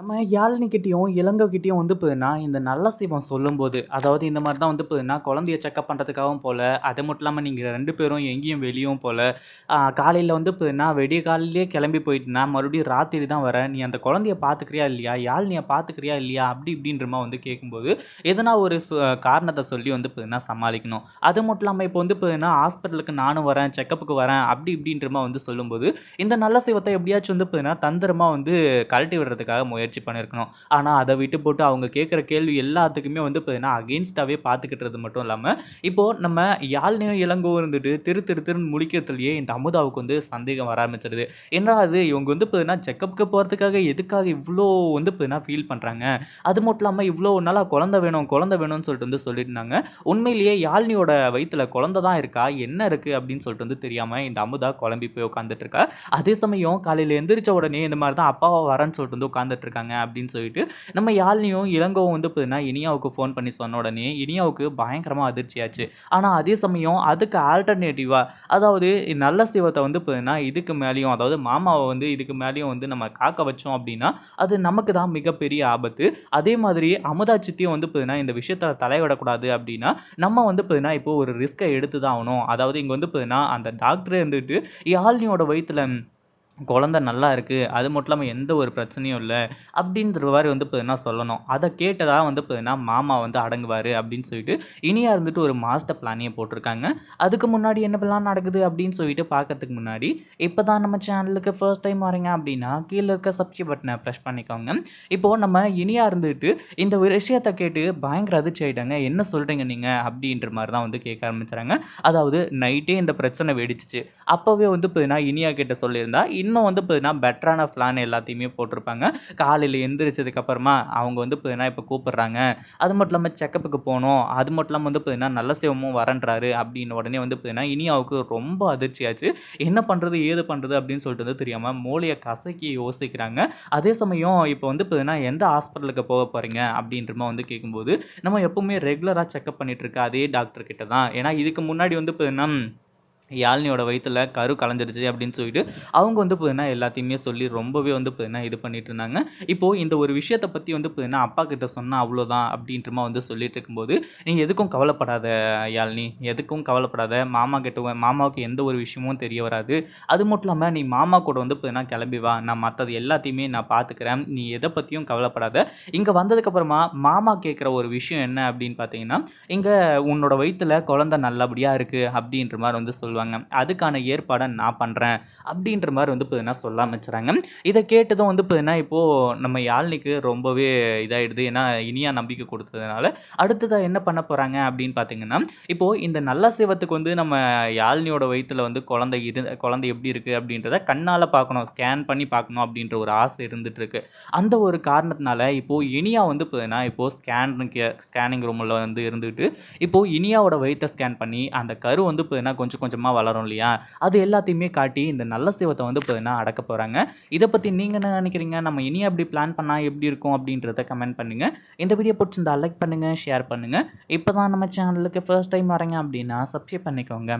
நம்ம யாழினிகிட்டயும், இளங்கோகிட்டயும் வந்து பார்த்தீங்கன்னா, இந்த நல்ல சிவம் சொல்லும்போது, அதாவது இந்த மாதிரி தான் வந்து பார்த்தீங்கன்னா, குழந்தைய செக்கப் பண்ணுறதுக்காகவும் போல் அது மட்டும் இல்லாமல் நீங்கள் ரெண்டு பேரும் எங்கேயும் வெளியும் போல, காலையில் வந்து பார்த்தீங்கன்னா, விடிய காலையிலேயே கிளம்பி போயிட்டுனா மறுபடியும் ராத்திரி தான் வரேன். நீ அந்த குழந்தைய பார்த்துக்கிறியா இல்லையா? யாழ்னியை பார்த்துக்கிறியா இல்லையா? அப்படி இப்படின்றமா வந்து கேட்கும்போது, எதனா ஒரு சு சொல்லி வந்து பார்த்தீங்கன்னா சமாளிக்கணும். அது மட்டும் இல்லாமல் இப்போ வந்து பார்த்தீங்கன்னா, ஹாஸ்பிட்டலுக்கு நானும் வரேன், செக்கப்புக்கு வரேன், அப்படி இப்படின்றமா வந்து சொல்லும்போது, இந்த நல்ல சிவத்த எப்படியாச்சும் வந்து பார்த்தீங்கன்னா, தந்திரமாக வந்து கழட்டி விடுறதுக்காக முயற்சி பண்ணியிருக்கணும். ஆனால் அதை விட்டு போட்டு அவங்க கேட்குற கேள்வி எல்லாத்துக்குமே வந்து பார்த்தீங்கன்னா, அகெயின்ஸ்டாகவே பார்த்துக்கிட்டது மட்டும் இல்லாமல் இப்போது நம்ம யாழினியும், இளங்கோ இருந்துட்டு திரு திரு திருன்னு முடிக்கிறதுலையே இந்த அமுதாவுக்கு வந்து சந்தேகம் வர ஆரம்பிச்சிருது என்னடா அது இவங்க வந்து பார்த்தீங்கன்னா, செக்கப்புக்கு போகிறதுக்காக எதுக்காக இவ்வளோ வந்து பார்த்தீங்கன்னா ஃபீல் பண்ணுறாங்க அது மட்டும் இல்லாமல் இவ்வளோ நாளாக குழந்தை வேணும், குழந்தை வேணும்னு சொல்லிட்டு வந்து சொல்லியிருந்தாங்க. உண்மையிலேயே யாழ்னியோட வயிற்றுல குழந்தை தான் இருக்கா? என்ன இருக்குது அப்படின்னு சொல்லிட்டு வந்து தெரியாமல் இந்த அமுதா குழம்பி போய் உட்காந்துட்டு இருக்கா. அதே சமயம் காலையில் எந்திரிச்ச உடனே இந்த மாதிரி தான் அப்பாவை வரேன்னு சொல்லிட்டு வந்து உட்காந்துட்டு இருக்காங்க அப்படின்னு சொல்லிட்டு, நம்ம யாழினியும், இளங்கோவும் வந்து பார்த்தீங்கன்னா, இனியாவுக்கு ஃபோன் பண்ணி சொன்ன உடனே, இனியாவுக்கு பயங்கரமாக அதிர்ச்சியாச்சு. ஆனால் அதே சமயம் அதுக்கு ஆல்டர்னேட்டிவாக அதாவது நல்ல சிவத்தை வந்து பார்த்தீங்கன்னா, இதுக்கு மேலேயும் அதாவது மாமாவை வந்து இதுக்கு மேலேயும் வந்து நம்ம காக்க வச்சோம் அப்படின்னா, அது நமக்கு தான் மிகப்பெரிய ஆபத்து. அதே மாதிரி அமுதா சித்தியும் வந்து பார்த்தீங்கன்னா, இந்த விஷயத்தில் தலையிடக்கூடாது அப்படின்னா, நம்ம வந்து பார்த்தீங்கன்னா, இப்போ ஒரு ரிஸ்க்கை எடுத்து தான் ஆகணும். அதாவது இங்கே வந்து பார்த்தீங்கன்னா, அந்த டாக்டர் இருந்துட்டு யாழ்னியோட வயிற்றுல குழந்தை நல்லா இருக்குது அது மட்டும் இல்லாமல் எந்த ஒரு பிரச்சனையும் இல்லை அப்படின்ற மாதிரி வந்து பார்த்தீங்கன்னா சொல்லணும். அதை கேட்டதாக வந்து பார்த்தீங்கன்னா, மாமா வந்து அடங்குவார் அப்படின்னு சொல்லிட்டு, இனியாக இருந்துட்டு ஒரு மாஸ்டர் பிளானயே போட்டிருக்காங்க. அதுக்கு முன்னாடி என்ன பிளான் நடக்குது அப்படின்னு சொல்லிட்டு பார்க்கறதுக்கு முன்னாடி, இப்போ தான் நம்ம சேனலுக்கு ஃபர்ஸ்ட் டைம் வரீங்க அப்படின்னா, கீழே இருக்க சப்ஸ்கிரைப் பட்டனை பிரஸ் பண்ணிக்கோங்க. இப்போது நம்ம இனியாக இருந்துட்டு இந்த ஒரு கேட்டு பயங்கர அதிர்ச்சி ஆகிட்டாங்க என்ன சொல்கிறீங்க நீங்கள் அப்படின்ற மாதிரி தான் வந்து கேட்க ஆரம்பிச்சுறாங்க. அதாவது நைட்டே இந்த பிரச்சனை வெடிச்சுச்சு. அப்போவே வந்து பார்த்தீங்கன்னா, இனியா கிட்ட சொல்லியிருந்தா, இன்னும் வந்து பார்த்தீங்கன்னா, பெட்டரான பிளான் எல்லாத்தையுமே போட்டிருப்பாங்க. காலையில் எந்திரிச்சதுக்கப்புறமா அவங்க வந்து பார்த்தீங்கன்னா, இப்போ கூப்பிட்றாங்க அது மட்டும் இல்லாமல் செக்கப்புக்கு போகணும் அது மட்டும் இல்லாமல் வந்து பார்த்தீங்கன்னா, நல்ல சிவமும் வரன்றாரு அப்படின்னு உடனே வந்து பார்த்தீங்கன்னா, இனியாவுக்கு ரொம்ப அதிர்ச்சியாச்சு. என்ன பண்ணுறது ஏது பண்ணுறது அப்படின்னு சொல்லிட்டு வந்து தெரியாமல் மூளையை கசக்கி யோசிக்கிறாங்க. அதே சமயம் இப்போ வந்து பார்த்தீங்கன்னா, எந்த ஹாஸ்பிட்டலுக்கு போக போகிறீங்க அப்படின்றமா வந்து கேட்கும்போது, நம்ம எப்பவுமே ரெகுலராக செக்கப் பண்ணிட்டு இருக்க அதே டாக்டர் கிட்ட தான். ஏன்னா, இதுக்கு முன்னாடி வந்து பார்த்தீங்கன்னா, யாழ்னியோட வயிற்றில் கரு கலைஞ்சிருச்சு அப்படின்னு சொல்லிட்டு, அவங்க வந்து பார்த்தீங்கன்னா, எல்லாத்தையுமே சொல்லி ரொம்பவே வந்து பார்த்தீங்கன்னா, இது பண்ணிட்டு இருந்தாங்க. இப்போது இந்த ஒரு விஷயத்தை பற்றி வந்து பார்த்தீங்கன்னா, அப்பா கிட்ட சொன்னால் அவ்வளோதான் அப்படின்றமா வந்து சொல்லிட்டு இருக்கும்போது, நீங்கள் எதுக்கும் கவலைப்படாத யாழ்னி எதுக்கும் கவலைப்படாத. மாமா கிட்ட மாமாவுக்கு எந்த ஒரு விஷயமும் தெரிய வராது. அது மட்டும் இல்லாமல் நீ மாமா கூட வந்து பார்த்தீங்கன்னா, கிளம்பி வா. நான் மற்றது எல்லாத்தையுமே நான் பார்த்துக்கிறேன். நீ எதை பற்றியும் கவலைப்படாத. இங்கே வந்ததுக்கப்புறமா மாமா கேட்குற ஒரு விஷயம் என்ன அப்படின்னு பார்த்தீங்கன்னா, இங்கே உன்னோட வயிற்றில் குழந்தை நல்லபடியாக இருக்குது அப்படின்ற மாதிரி வந்து சொல்லுவாங்க. அதுக்கான ஏற்பாடை நான் பண்ணுறேன் அப்படின்ற மாதிரி வந்து பார்த்தீங்கன்னா, சொல்ல ஆரம்பிச்சுறாங்க. இதை கேட்டதும் வந்து பார்த்தீங்கன்னா, இப்போது நம்ம யாழ்னிக்கு ரொம்பவே இதாகிடுது ஏன்னா, இனியா நம்பிக்கை கொடுத்ததுனால அடுத்ததாக என்ன பண்ண போகிறாங்க அப்படின்னு பார்த்தீங்கன்னா, இப்போது இந்த நல்ல சேவத்துக்கு வந்து நம்ம யாழ்னியோட வயிற்றில் வந்து குழந்தை இரு குழந்தை எப்படி இருக்குது அப்படின்றத கண்ணால் பார்க்கணும். ஸ்கேன் பண்ணி பார்க்கணும் அப்படின்ற ஒரு ஆசை இருந்துகிட்டு இருக்கு. அந்த ஒரு காரணத்தினால இப்போது இனியா வந்து பார்த்தீங்கன்னா, இப்போ ஸ்கேன் ஸ்கேனிங் ரூமில் வந்து இருந்துட்டு, இப்போது இனியாவோட வயிற்றை ஸ்கேன் பண்ணி, அந்த கரு வந்து பார்த்தீங்கன்னா, கொஞ்சம் கொஞ்சமாக வேகமாக வளரும் இல்லையா? அது எல்லாத்தையுமே காட்டி இந்த நல்ல சிவத்தை வந்து பார்த்தீங்கன்னா, அடக்க போகிறாங்க இதை பற்றி நீங்கள் என்ன நினைக்கிறீங்க? நம்ம இனி அப்படி பிளான் பண்ணால் எப்படி இருக்கும்? அப்படின்றத கமெண்ட் பண்ணுங்க. இந்த வீடியோ பிடிச்சிருந்தா லைக் பண்ணுங்க, ஷேர் பண்ணுங்க. இப்போ தான் நம்ம சேனலுக்கு ஃபர்ஸ்ட் டைம் வரீங்க அப்படின்னா, சப்ஸ்கிரைப் பண்ணிக்கோங்க.